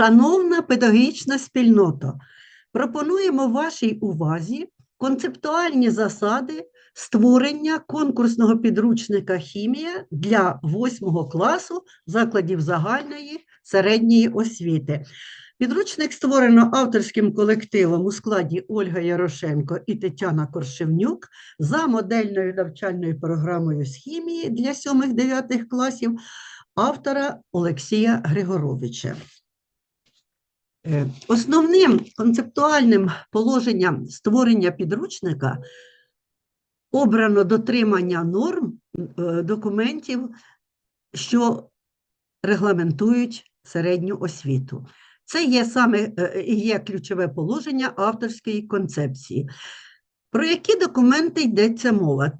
Шановна педагогічна спільнота, пропонуємо вашій увазі концептуальні засади створення конкурсного підручника хімія для 8 класу закладів загальної середньої освіти. Підручник створено авторським колективом у складі Ольга Ярошенко і Тетяна Коршевнюк за модельною навчальною програмою з хімії для 7-9 класів автора Олексія Григоровича. Е, Основним концептуальним положенням створення підручника обрано дотримання норм е, документів, що регламентують середню освіту. Це є саме е, є ключове положення авторської концепції. Про які документи йдеться мова?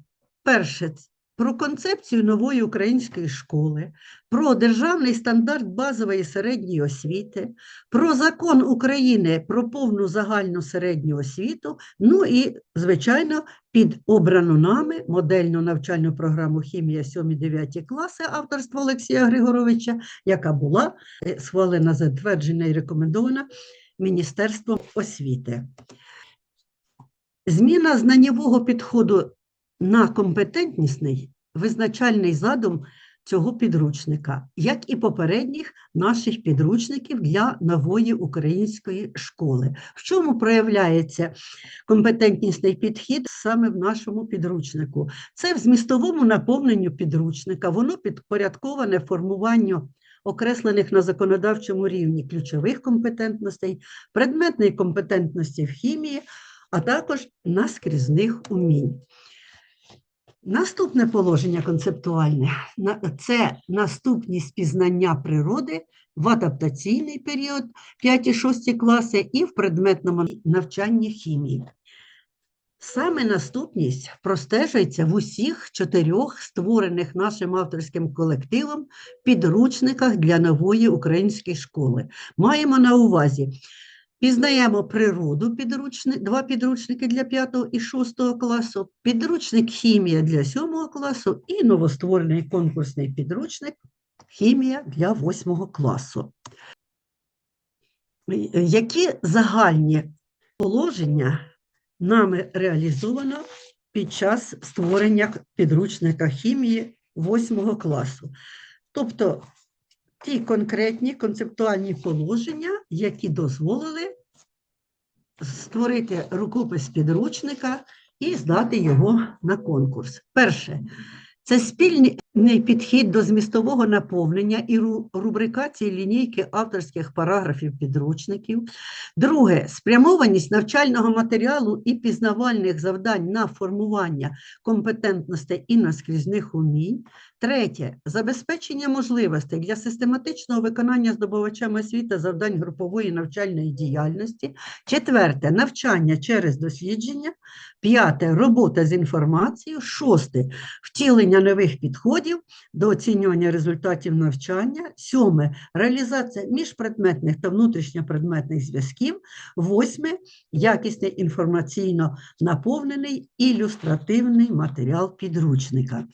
Перше, про концепцію нової української школи, про державний стандарт базової середньої освіти, про закон України про повну загальну середню освіту, ну і, звичайно, під обрану нами модельну навчальну програму Хімія 7-9 класи авторства Олексія Григоровича, яка була е, схвалена, затверджена і рекомендована Міністерством освіти. Зміна знаннєвого підходу на компетентнісний визначальний задум цього підручника, як і попередніх наших підручників для нової української школи. В чому проявляється компетентнісний підхід саме в нашому підручнику? Це в змістовому наповненню підручника, воно підпорядковане формуванню окреслених на законодавчому рівні ключових компетентностей, предметної компетентності в хімії, а також наскрізних умінь. Наступне положення концептуальне це наступність пізнання природи в адаптаційний період 5-6 класи і в предметному навчанні хімії. Саме наступність простежується в усіх чотирьох створених нашим авторським колективом підручниках для нової української школи. Маємо на увазі Пізнаємо природу, підручни, два підручники для 5 і 6 класу, підручник хімія для 7 класу і новостворений конкурсний підручник хімія для 8 класу. Е, Які загальні положення нами реалізовано під час створення підручника хімії 8 класу? Тобто ті конкретні концептуальні положення, які дозволили створити рукопис підручника і здати його на конкурс. Перше, це спільний підхід до змістового наповнення і рубрикації лінійки авторських параграфів підручників. Друге, спрямованість навчального матеріалу і пізнавальних завдань на формування компетентностей і наскрізних умінь. Третє забезпечення можливостей для систематичного виконання здобувачами освіти завдань групової навчальної діяльності. Четверте навчання через дослідження. П'яте робота з інформацією. Шосте втілення нових підходів до оцінювання результатів навчання. Сьоме реалізація міжпредметних та внутрішньопредметних зв'язків. Восьме якісний інформаційно наповнений ілюстративний матеріал підручника.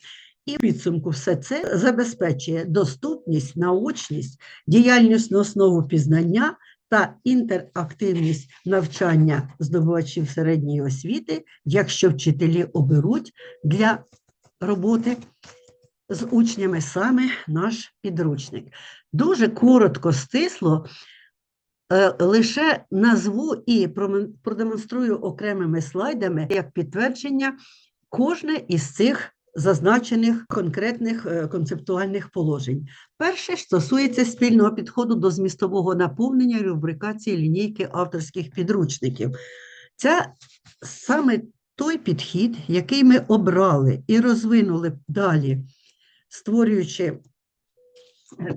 І в підсумку все це забезпечує доступність, наочність, діяльнісну основу пізнання та інтерактивність навчання здобувачів середньої освіти, якщо вчителі оберуть для роботи з учнями саме наш підручник. Дуже коротко, стисло, е, лише назву і продемонструю окремими слайдами як підтвердження кожне із цих зазначених конкретних е, концептуальних положень. Перше стосується спільного підходу до змістового наповнення рубрикації лінійки авторських підручників. Це саме той підхід, який ми обрали і розвинули далі, створюючи е,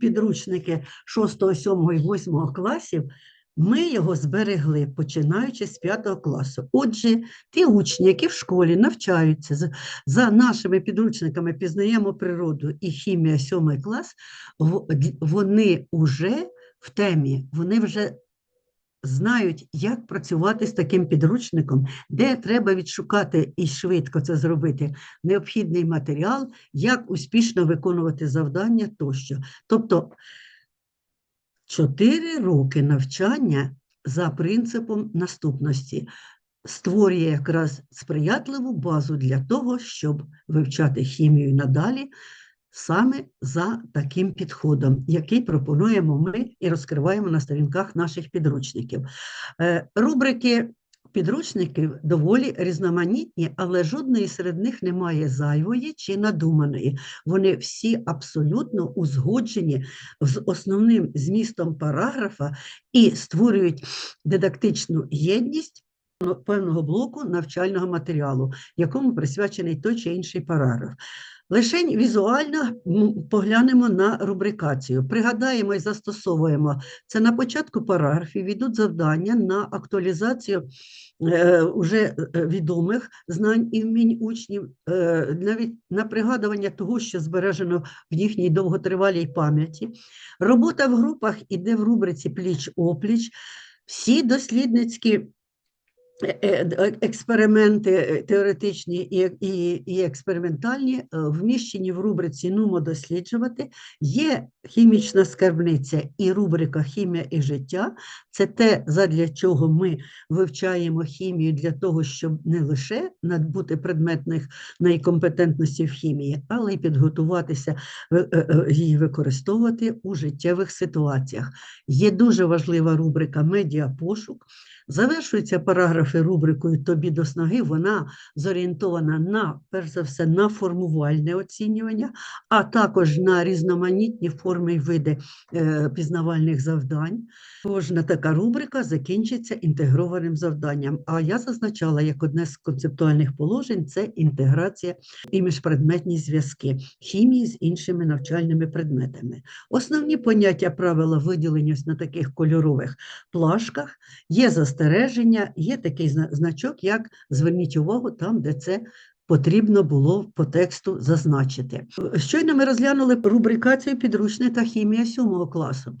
підручники 6, 7 і 8 класів, ми його зберегли, починаючи з 5 класу. Отже, ті учні, які в школі навчаються за нашими підручниками пізнаємо природу і хімія 7 клас, вони вже в темі, вони вже знають, як працювати з таким підручником, де треба відшукати і швидко це зробити необхідний матеріал, як успішно виконувати завдання тощо. Тобто Чотири роки навчання за принципом наступності створює якраз сприятливу базу для того, щоб вивчати хімію надалі саме за таким підходом, який пропонуємо ми і розкриваємо на сторінках наших підручників. Е, Рубрики підручників доволі різноманітні, але жодної серед них немає зайвої чи надуманої. Вони всі абсолютно узгоджені з основним змістом параграфа і створюють дидактичну єдність певного блоку навчального матеріалу, якому присвячений той чи інший параграф. Лишень візуально поглянемо на рубрикацію, пригадаємо і застосовуємо. Це на початку параграфів йдуть завдання на актуалізацію е, уже е, відомих знань і вмінь учнів, е, навіть на пригадування того, що збережено в їхній довготривалій пам'яті. Робота в групах іде в рубриці пліч-опліч. Всі дослідницькі е, е, експерименти е, теоретичні і, і, і експериментальні е, вміщені в рубриці Нумо досліджувати. Є хімічна скарбниця і рубрика Хімія і життя. Це те, задля чого ми вивчаємо хімію для того, щоб не лише надбути предметних найкомпетентності в хімії, але й підготуватися е, е, е, її використовувати у життєвих ситуаціях. Є дуже важлива рубрика Медіапошук. Завершуються параграфи рубрикою Тобі до снаги. Вона зорієнтована на, перш за все, на формувальне оцінювання, а також на різноманітні форми і види е, пізнавальних завдань. Кожна така рубрика закінчиться інтегрованим завданням. А я зазначала як одне з концептуальних положень це інтеграція і міжпредметні зв'язки хімії з іншими навчальними предметами. Основні поняття правила виділені на таких кольорових плашках. Є застереження, є такий значок, як зверніть увагу там, де це потрібно було по тексту зазначити. Щойно ми розглянули рубрикацію підручника хімія 7 класу.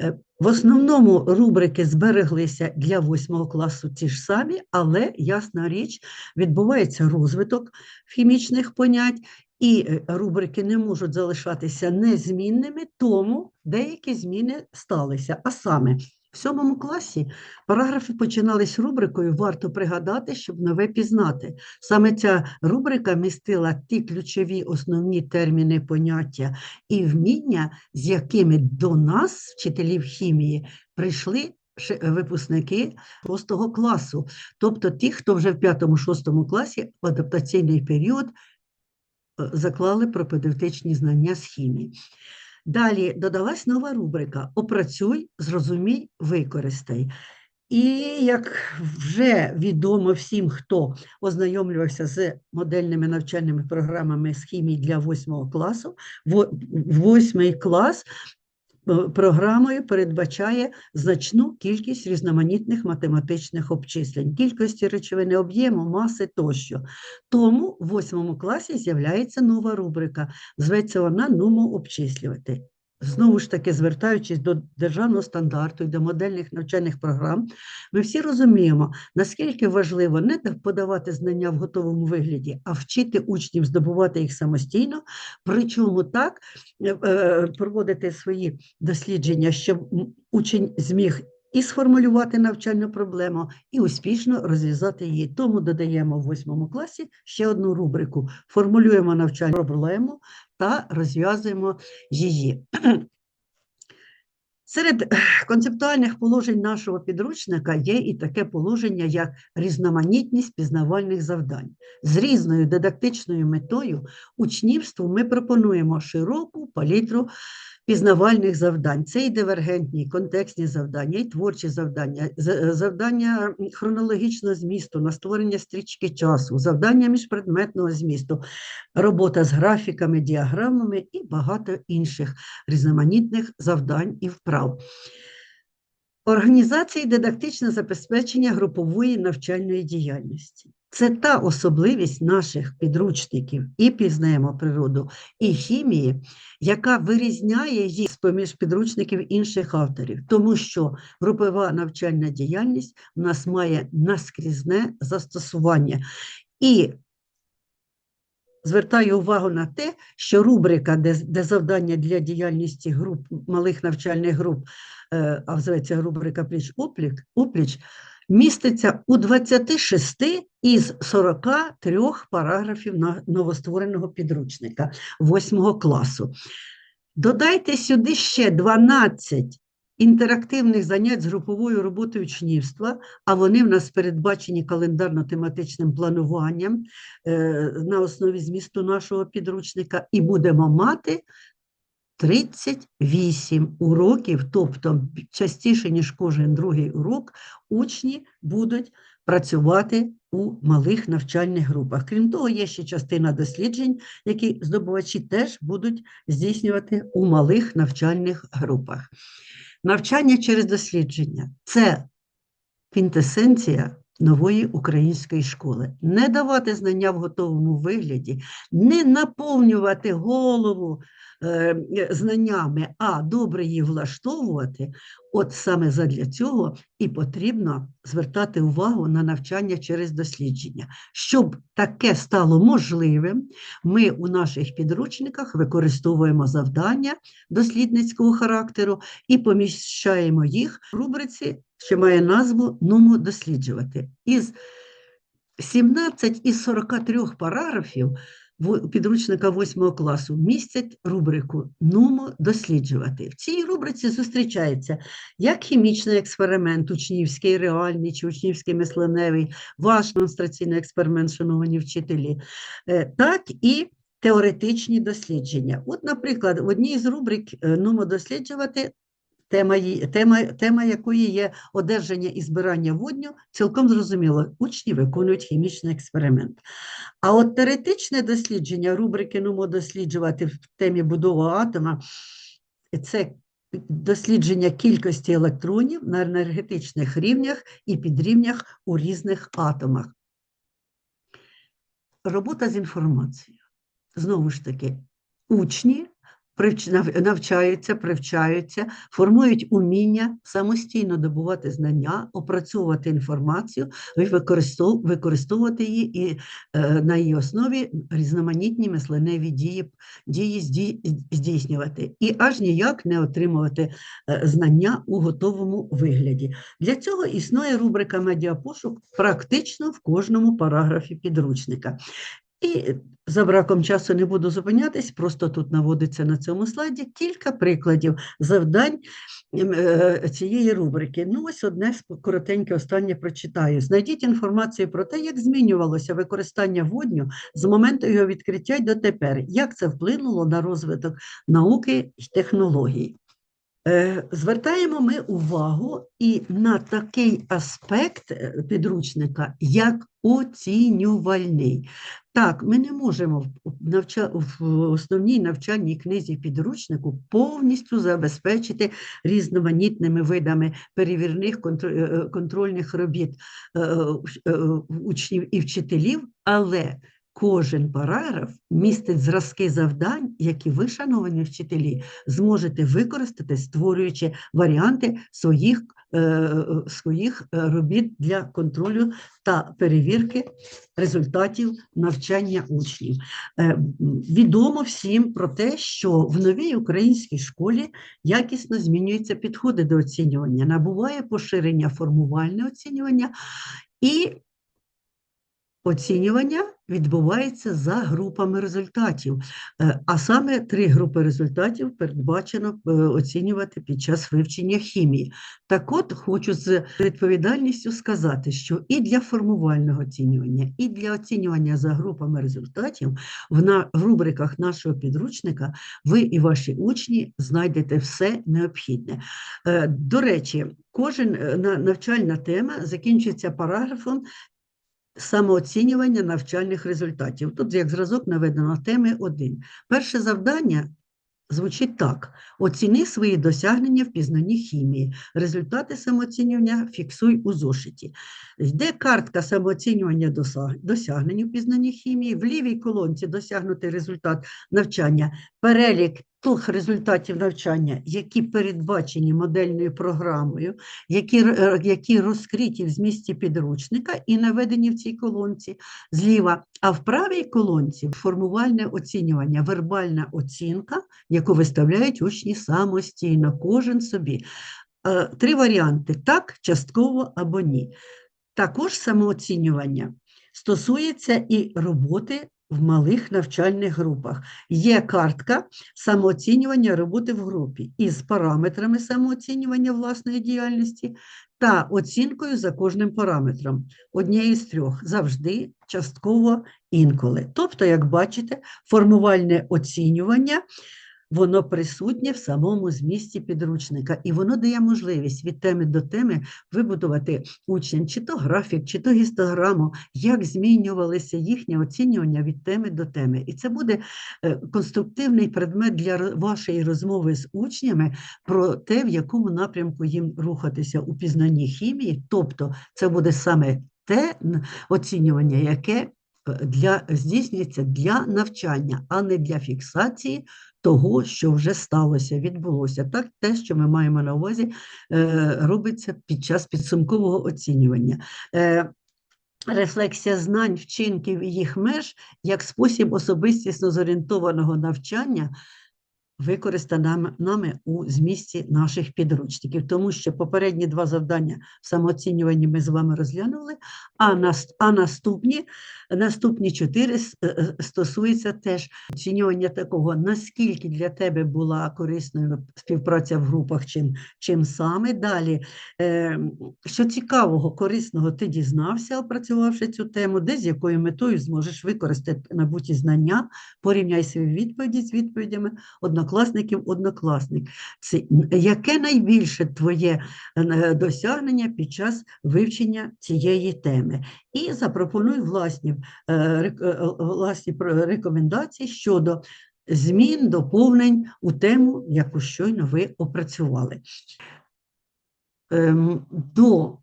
Е, В основному рубрики збереглися для 8 класу ті ж самі, але ясна річ, відбувається розвиток хімічних понять, і е, рубрики не можуть залишатися незмінними, тому деякі зміни сталися. А саме, в сьомому класі параграфи починались рубрикою Варто пригадати, щоб нове пізнати. Саме ця рубрика містила ті ключові основні терміни, поняття і вміння, з якими до нас, вчителів хімії, прийшли випускники 6 класу, тобто ті, хто вже в 5-6 класі в адаптаційний період е, заклали пропедевтичні знання з хімії. Далі додалась нова рубрика Опрацюй, зрозумій, використай. І як вже відомо всім, хто ознайомлювався з модельними навчальними програмами з хімії для 8 класу, во- восьмий клас програмою передбачає значну кількість різноманітних математичних обчислень, кількості речовини об'єму, маси тощо. Тому в восьмому класі з'являється нова рубрика. Зветься вона «Нумо обчислювати. Знову ж таки, звертаючись до державного стандарту і до модельних навчальних програм, ми всі розуміємо, наскільки важливо не подавати знання в готовому вигляді, а вчити учнів здобувати їх самостійно, причому так е, е, проводити свої дослідження, щоб учень зміг і сформулювати навчальну проблему, і успішно розв'язати її. Тому додаємо в восьмому класі ще одну рубрику: формулюємо навчальну проблему та розв'язуємо її. Серед концептуальних положень нашого підручника є і таке положення, як різноманітність пізнавальних завдань. З різною дидактичною метою учнівству ми пропонуємо широку палітру пізнавальних завдань. Це і дивергентні, і контекстні завдання, і творчі завдання, е, завдання хронологічного змісту, на створення стрічки часу, завдання міжпредметного змісту, робота з графіками, діаграмами і багато інших різноманітних завдань і вправ. Організація і дидактичне забезпечення групової навчальної діяльності. Це та особливість наших підручників і пізнаємо природу, і хімії, яка вирізняє їх з-поміж підручників інших авторів, тому що групова навчальна діяльність в нас має наскрізне застосування. І звертаю увагу на те, що рубрика, де, де завдання для діяльності груп, малих навчальних груп, е, а зветься рубрика пліч-опліч, опліч, міститься у 26 із 43 параграфів новоствореного підручника 8 класу. Додайте сюди ще 12 інтерактивних занять з груповою роботою учнівства, а вони в нас передбачені календарно-тематичним плануванням е, на основі змісту нашого підручника, і будемо мати 38 уроків, тобто частіше, ніж кожен другий урок, учні будуть працювати у малих навчальних групах. Крім того, є ще частина досліджень, які здобувачі теж будуть здійснювати у малих навчальних групах. Навчання через дослідження це квінтесенція нової української школи. Не давати знання в готовому вигляді, не наповнювати голову е, знаннями, а добре її влаштовувати. От саме задля цього і потрібно звертати увагу на навчання через дослідження. Щоб таке стало можливим, ми у наших підручниках використовуємо завдання дослідницького характеру і поміщаємо їх в рубриці, що має назву Нумо досліджувати. Із 17 із 43 параграфів підручника 8 класу містять рубрику Нумо досліджувати. В цій рубриці зустрічається як хімічний експеримент, учнівський, реальний чи учнівський мисленевий, ваш демонстраційний експеримент, шановані вчителі, е, так і теоретичні дослідження. От, наприклад, в одній з рубрик е, Нумо досліджувати. Тема, тема, тема якої є одержання і збирання водню, цілком зрозуміло, учні виконують хімічний експеримент. А от теоретичне дослідження рубрики «Нумо досліджувати» в темі будова атома це дослідження кількості електронів на енергетичних рівнях і підрівнях у різних атомах. Робота з інформацією. Знову ж таки, учні навчаються, привчаються, формують уміння самостійно добувати знання, опрацьовувати інформацію і використовувати її і е, на її основі різноманітні мисленеві дії, дії зді- здійснювати і аж ніяк не отримувати е, знання у готовому вигляді. Для цього існує рубрика медіапошук практично в кожному параграфі підручника. І за браком часу не буду зупинятись, просто тут наводиться на цьому слайді кілька прикладів завдань ем, е, цієї рубрики. Ну, ось одне коротеньке останнє прочитаю. Знайдіть інформацію про те, як змінювалося використання водню з моменту його відкриття й дотепер, як це вплинуло на розвиток науки і технологій. Е, Звертаємо ми увагу і на такий аспект е, підручника, як оцінювальний. Так, ми не можемо в- основній навчальній книзі підручнику повністю забезпечити різноманітними видами перевірних е, е, контрольних робіт е, учнів і вчителів, але кожен параграф містить зразки завдань, які ви, шановані вчителі, зможете використати, створюючи варіанти своїх, е, своїх е, робіт для контролю та перевірки результатів навчання учнів. Е, Відомо всім про те, що в новій українській школі якісно змінюються підходи до оцінювання, набуває поширення формувальне оцінювання і Оцінювання відбувається за групами результатів, Е, а саме три групи результатів передбачено е, оцінювати під час вивчення хімії. Так от хочу з відповідальністю сказати, що і для формувального оцінювання, і для оцінювання за групами результатів в, рубриках нашого підручника ви і ваші учні знайдете все необхідне. Е, До речі, кожен навчальна тема закінчується параграфом самооцінювання навчальних результатів. Тут як зразок наведено теми 1. Перше завдання звучить так: оціни свої досягнення в пізнанні хімії. Результати самооцінювання фіксуй у зошиті. Йде картка самооцінювання досягнень у пізнанні хімії. В лівій колонці досягнутий результат навчання, перелік тих результатів навчання, які передбачені модельною програмою, які, е, які розкриті в змісті підручника і наведені в цій колонці зліва, а в правій колонці формувальне оцінювання, вербальна оцінка, яку виставляють учні самостійно, кожен собі. Е, Три варіанти: так, частково або ні. Також самооцінювання стосується і роботи в малих навчальних групах. Є картка самооцінювання роботи в групі із параметрами самооцінювання власної діяльності та оцінкою за кожним параметром. Однієї з трьох завжди, частково, інколи. Тобто, як бачите, формувальне оцінювання воно присутнє в самому змісті підручника, і воно дає можливість від теми до теми вибудувати учням чи то графік, чи то гістограму, як змінювалися їхнє оцінювання від теми до теми. І це буде е, конструктивний предмет для вашої розмови з учнями про те, в якому напрямку їм рухатися у пізнанні хімії. Тобто, це буде саме те оцінювання, яке е, для, здійснюється для навчання, а не для фіксації того, що вже сталося, відбулося. Так, те, що ми маємо на увазі, е, робиться під час підсумкового оцінювання. Е, Рефлексія знань, вчинків і їх меж як спосіб особистісно зорієнтованого навчання використана нами- у змісті наших підручників, тому що попередні два завдання в самооцінюванні ми з вами розглянули, а, а наступні, наступні чотири е, е, стосуються теж оцінювання такого, наскільки для тебе була корисною співпраця в групах, чим, чим саме. Далі, е, що цікавого, корисного ти дізнався, опрацювавши цю тему, де з якою метою зможеш використати набуті знання, порівняй свої відповіді з відповідями однокласників, однокласник. Це яке найбільше твоє досягнення під час вивчення цієї теми? І запропонуй власні, власні рекомендації щодо змін, доповнень у тему, яку щойно ви опрацювали. Ем, До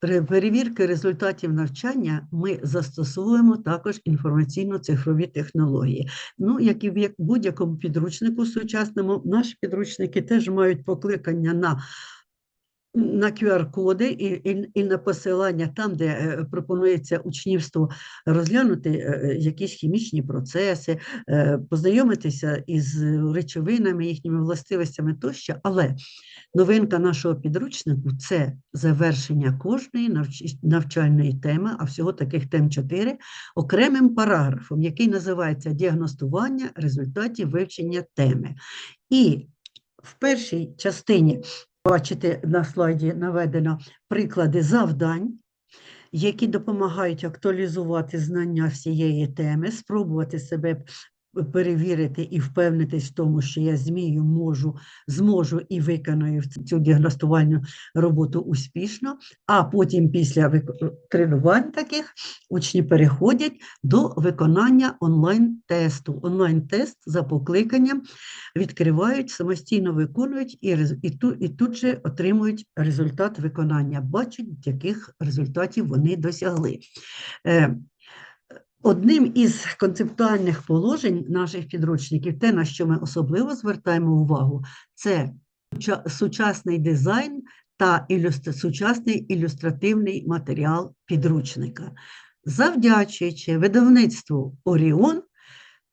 перевірки результатів навчання ми застосовуємо також інформаційно-цифрові технології. Ну, як і в будь-якому підручнику сучасному, наші підручники теж мають покликання на на QR-коди і, і, і на посилання там, де е, пропонується учнівству розглянути е, е, якісь хімічні процеси, познайомитися із речовинами, їхніми властивостями тощо. Але новинка нашого підручнику це завершення кожної навчальної теми, а всього таких тем 4, окремим параграфом, який називається Діагностування результатів вивчення теми. І в першій частині Бачите, на слайді наведено приклади завдань, які допомагають актуалізувати знання всієї теми, спробувати себе перевірити і впевнитись в тому, що я змію, можу, зможу і виконую цю діагностувальну роботу успішно. А потім, після тренувань таких, учні переходять до виконання онлайн-тесту. Онлайн-тест за покликанням відкривають, самостійно виконують і, і, ту, і тут же отримують результат виконання, бачать, яких результатів вони досягли. Е, Одним із концептуальних положень наших підручників, те, на що ми особливо звертаємо увагу, це сучасний дизайн та ілюстра... сучасний ілюстративний матеріал підручника. Завдячуючи видавництву Оріон,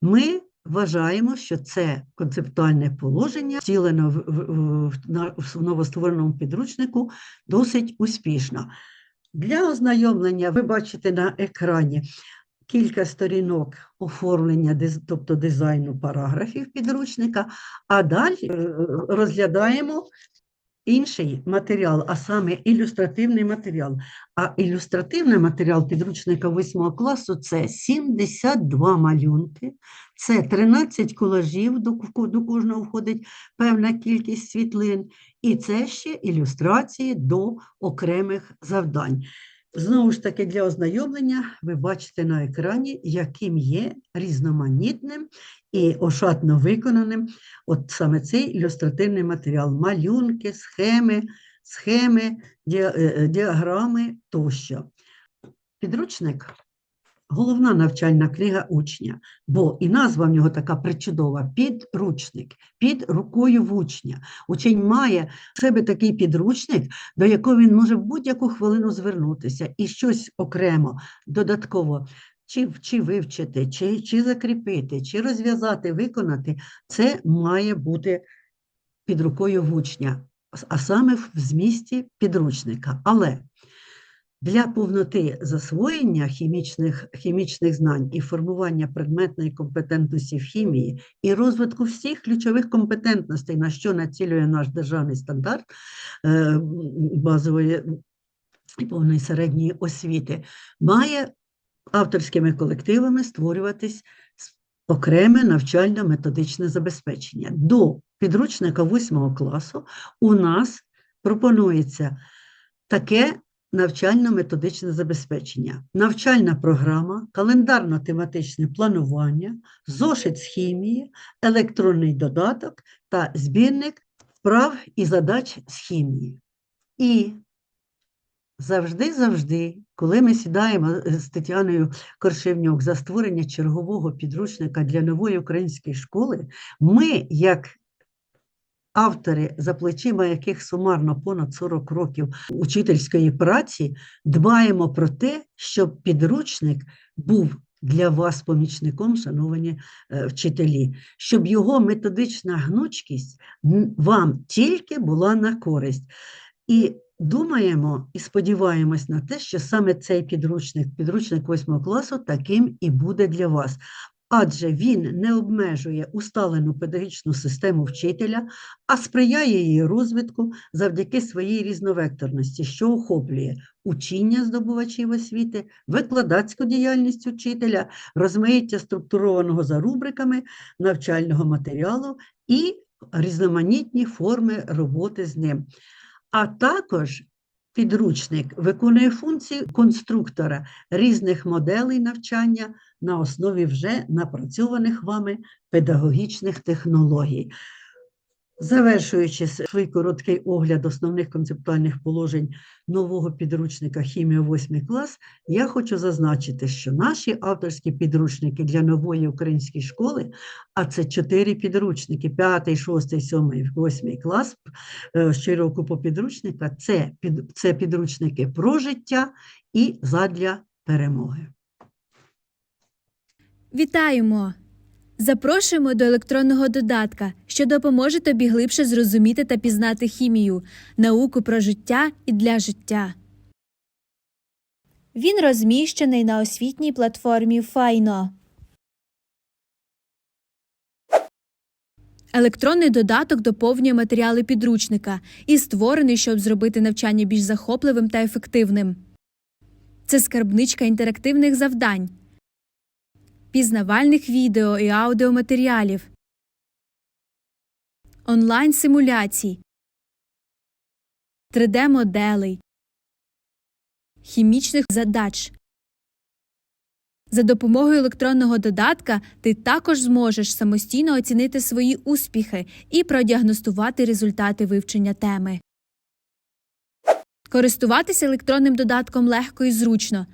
ми вважаємо, що це концептуальне положення, втілено в, в, в, новоствореному підручнику, досить успішно. Для ознайомлення ви бачите на екрані кілька сторінок оформлення, тобто дизайну параграфів підручника, а далі е, розглядаємо інший матеріал, а саме ілюстративний матеріал. А ілюстративний матеріал підручника 8 класу це 72 малюнки, це 13 колажів, до кожного входить певна кількість світлин, і це ще ілюстрації до окремих завдань. Знову ж таки, для ознайомлення ви бачите на екрані, яким є різноманітним і ошатно виконаним от саме цей ілюстративний матеріал, малюнки, схеми, схеми, е, е, діаграми тощо. Підручник головна навчальна книга учня, бо і назва в нього така причудова підручник, під рукою в учня. Учень має в себе такий підручник, до якого він може в будь-яку хвилину звернутися і щось окремо, додатково. Чи, чи вивчити, чи, чи закріпити, чи розв'язати, виконати, це має бути під рукою в учня, а саме в змісті підручника. Але для повноти засвоєння хімічних, хімічних знань і формування предметної компетентності в хімії і розвитку всіх ключових компетентностей, на що націлює наш державний стандарт е, базової і повної середньої освіти, має авторськими колективами створюватись окреме навчально-методичне забезпечення. До підручника 8 класу у нас пропонується таке навчально-методичне забезпечення, навчальна програма, календарно-тематичне планування, зошит з хімії, електронний додаток та збірник вправ і задач з хімії. І завжди-завжди, коли ми сідаємо з Тетяною Коршевнюк за створення чергового підручника для нової української школи, ми, як автори, за плечима яких сумарно понад 40 років учительської праці, дбаємо про те, щоб підручник був для вас помічником, шановані е, вчителі, щоб його методична гнучкість вам тільки була на користь. І думаємо і сподіваємось на те, що саме цей підручник, підручник 8 класу, таким і буде для вас. Адже він не обмежує усталену педагогічну систему вчителя, а сприяє її розвитку завдяки своїй різновекторності, що охоплює учіння здобувачів освіти, викладацьку діяльність учителя, розмаїття структурованого за рубриками навчального матеріалу і різноманітні форми роботи з ним. А також підручник виконує функції конструктора різних моделей навчання на основі вже напрацьованих вами педагогічних технологій. Завершуючи свій короткий огляд основних концептуальних положень нового підручника Хімія 8 клас, я хочу зазначити, що наші авторські підручники для нової української школи, а це чотири підручники: 5, 6, 7, 8 клас, е, щороку по підручника, це, це підручники про життя і задля перемоги. Вітаємо! Запрошуємо до електронного додатка, що допоможе тобі глибше зрозуміти та пізнати хімію, науку про життя і для життя. Він розміщений на освітній платформі Файно. Електронний додаток доповнює матеріали підручника і створений, щоб зробити навчання більш захопливим та ефективним. Це скарбничка інтерактивних завдань пізнавальних відео і аудіоматеріалів, онлайн-симуляцій, 3D-моделей, хімічних задач. За допомогою електронного додатка ти також зможеш самостійно оцінити свої успіхи і продіагностувати результати вивчення теми. Користуватися електронним додатком легко і зручно.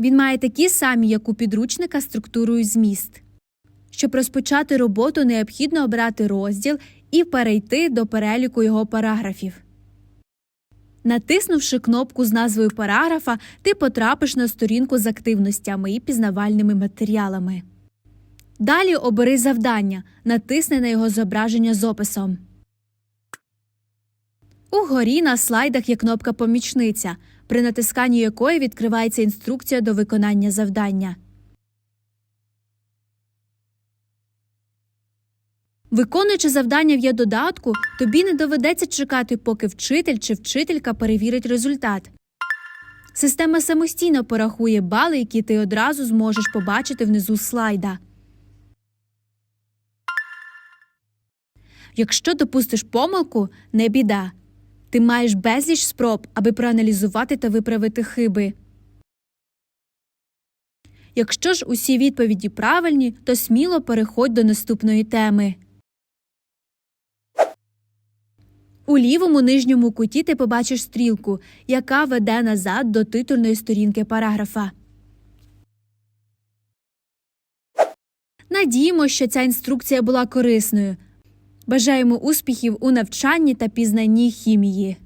Він має такі самі, як у підручника, структуру і зміст. Щоб розпочати роботу, необхідно обрати розділ і перейти до переліку його параграфів. Натиснувши кнопку з назвою параграфа, ти потрапиш на сторінку з активностями і пізнавальними матеріалами. Далі обери завдання, натисни на його зображення з описом. Угорі на слайдах є кнопка Помічниця, при натисканні якої відкривається інструкція до виконання завдання. Виконуючи завдання в є-додатку, тобі не доведеться чекати, поки вчитель чи вчителька перевірить результат. Система самостійно порахує бали, які ти одразу зможеш побачити внизу слайда. Якщо допустиш помилку, не біда. Ти маєш безліч спроб, аби проаналізувати та виправити хиби. Якщо ж усі відповіді правильні, то сміло переходь до наступної теми. У лівому нижньому куті ти побачиш стрілку, яка веде назад до титульної сторінки параграфа. Надіємо, що ця інструкція була корисною. Бажаємо успіхів у навчанні та пізнанні хімії.